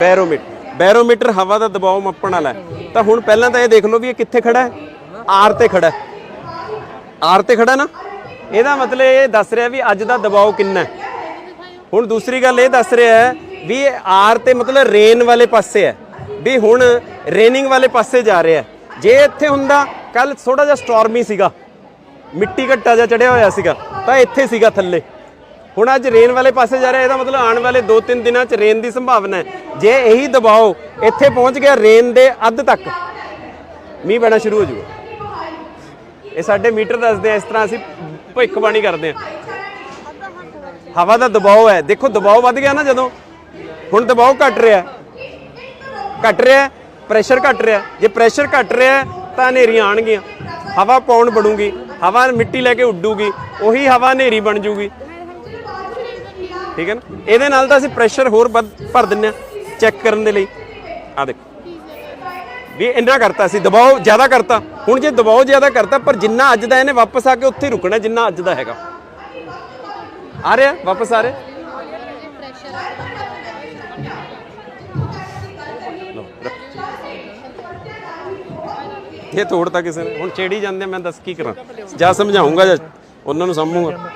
Barometer. Barometer ਹਵਾ ਦਾ ਦਬਾਅ ਮਾਪਣ ਵਾਲਾ ਹੈ। ਤਾਂ ਹੁਣ ਪਹਿਲਾਂ ਤਾਂ ਇਹ ਦੇਖ ਲਓ ਵੀ ਇਹ ਕਿੱਥੇ ਖੜਾ ਹੈ। ਆਰ ਤੇ ਖੜਾ ਹੈ। ਆਰ ਤੇ ਖੜਾ ਨਾ? ਇਹਦਾ ਮਤਲਬ ਇਹ ਦੱਸ ਰਿਹਾ ਵੀ ਅੱਜ ਦਾ ਦਬਾਅ ਕਿੰਨਾ ਹੈ। ਹੁਣ ਦੂਸਰੀ ਗੱਲ ਇਹ ਦੱਸ ਰਿਹਾ ਹੈ ਵੀ ਇਹ ਆਰ ਤੇ ਮਤਲਬ ਰੇਨ ਵਾਲੇ ਪਾਸੇ ਹੈ। ਵੀ ਹੁਣ ਰੇਨਿੰਗ ਵਾਲੇ ਪਾਸੇ ਜਾ ਰਿਹਾ ਹੈ। ਜੇ ਇੱਥੇ ਹੁੰਦਾ ਕੱਲ ਥੋੜਾ ਜਿਹਾ ਸਟਾਰਮੀ ਸੀਗਾ। ਮਿੱਟੀ ਘੱਟਾ ਜਿਹਾ ਚੜਿਆ ਹੋਇਆ ਸੀਗਾ। ਤਾਂ ਇੱਥੇ ਸੀਗਾ ਥੱਲੇ। ਹੁਣ ਅੱਜ ਰੇਨ ਵਾਲੇ ਪਾਸੇ ਜਾ ਰਿਹਾ, ਇਹਦਾ ਮਤਲਬ ਆਉਣ ਵਾਲੇ 2-3 ਦਿਨਾਂ 'ਚ ਰੇਨ ਦੀ ਸੰਭਾਵਨਾ ਹੈ। ਜੇ ਇਹੀ ਦਬਾਅ ਇੱਥੇ ਪਹੁੰਚ ਗਿਆ ਰੇਨ ਦੇ ਅੱਧ ਤੱਕ। ਮੀਂਹ ਪੈਣਾ ਸ਼ੁਰੂ ਹੋ ਜਾਊਗਾ। ਇਹ ਸਾਡੇ ਮੀਟਰ ਦੱਸਦੇ ਆ, ਇਸ ਤਰ੍ਹਾਂ ਅਸੀਂ ਭਵਿੱਖਬਾਣੀ ਕਰਦੇ ਆ। ਹਵਾ ਦਾ ਦਬਾਅ ਹੈ। ਦੇਖੋ ਦਬਾਅ ਵੱਧ ਗਿਆ ਨਾ ਜਦੋਂ। ਹੁਣ ਦਬਾਅ ਘਟ ਰਿਹਾ। ਹੈ। ਘਟ ਰਿਹਾ ਪ੍ਰੈਸ਼ਰ ਘਟ ਰਿਹਾ। ਜੇ ਪ੍ਰੈਸ਼ਰ ਘਟ ਰਿਹਾ, ਤਾਂ ਹਨੇਰੀਆਂ ਆਣਗੀਆਂ ਹਵਾ ਪੌਣ ਬਣੂਗੀ। ਹਵਾ ਮਿੱਟੀ ਲੈ ਕੇ ਉੱਡੂਗੀ। ਉਹੀ ਹਵਾ ਹਨੇਰੀ ਬਣ ਜੂਗੀ ਠੀਕ ਹੈ ਨਾ? ਇਹਦੇ ਨਾਲ ਤਾਂ ਅਸੀਂ ਪ੍ਰੈਸ਼ਰ ਹੋਰ ਵੱਧ ਭਰ ਦਿੰਨੇ ਆ ਚੈੱਕ ਕਰਨ ਦੇ ਲਈ। ਆ ਦੇਖੋ। ਵੀ ਇੰਨਾ ਕਰਤਾ ਸੀ ਦਬਾਅ ਜ਼ਿਆਦਾ ਕਰਤਾ। ਹੁਣ ਜੇ ਦਬਾਅ ਜ਼ਿਆਦਾ ਕਰਤਾ ਪਰ ਜਿੰਨਾ ਅੱਜ ਦਾ ਇਹਨੇ ਵਾਪਸ ਆ ਕੇ ਉੱਥੇ ਰੁਕਣਾ ਜਿੰਨਾ ਅੱਜ ਦਾ ਹੈਗਾ। ਆ ਰਿਹਾ? ਵਾਪਸ ਆ ਰਿਹਾ? ਲਓ, ਰੱਖ। ਇਹ ਤੋੜਤਾ ਕਿਸੇ ਨੇ। ਹੁਣ ਛੇੜੀ ਜਾਂਦੇ ਮੈਂ ਦੱਸ ਕੀ ਕਰਾਂ? ਜਾਂ ਸਮਝਾਉਂਗਾ ਜਾਂ ਉਹਨਾਂ ਨੂੰ ਸਾਂਭੂਗਾ।